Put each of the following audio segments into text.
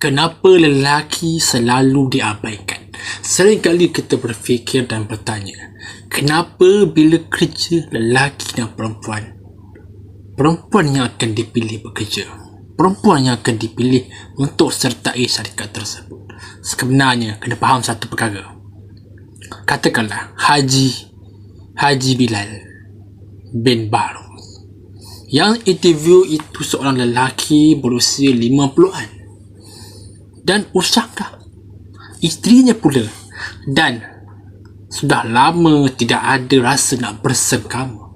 Kenapa lelaki selalu diabaikan? Seringkali kita berfikir dan bertanya, kenapa bila kerja lelaki dan perempuan, perempuan yang akan dipilih bekerja? Perempuan yang akan dipilih untuk sertai syarikat tersebut. Sebenarnya, kena faham satu perkara. Katakanlah, Haji Haji Bilal bin Baru. Yang interview itu seorang lelaki berusia 50-an dan usahkah? Isterinya pula. Dan sudah lama tidak ada rasa nak bersengkama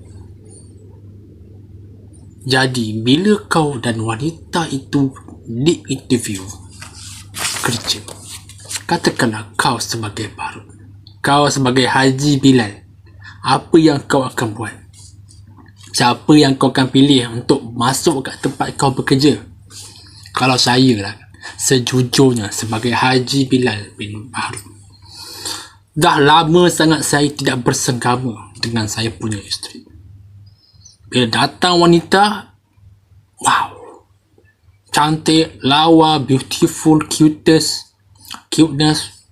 jadi bila kau dan wanita itu di interview kerja katakanlah kau sebagai baru kau sebagai Haji Bilal apa yang kau akan buat? Siapa yang kau akan pilih untuk masuk ke tempat kau bekerja? Kalau saya lah sejujurnya sebagai Haji Bilal bin Bahru. Dah lama sangat saya tidak bersengkama dengan saya punya isteri. Bila datang wanita, wow. Cantik, lawa, beautiful, cutest, cuteness.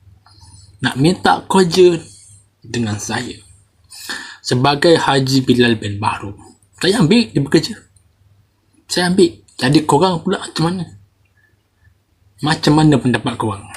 Nak minta kerja dengan saya. Sebagai Haji Bilal bin Bahru. Saya ambil dia bekerja. Saya ambil. Jadi korang pula macam mana? Macam mana pendapat korang?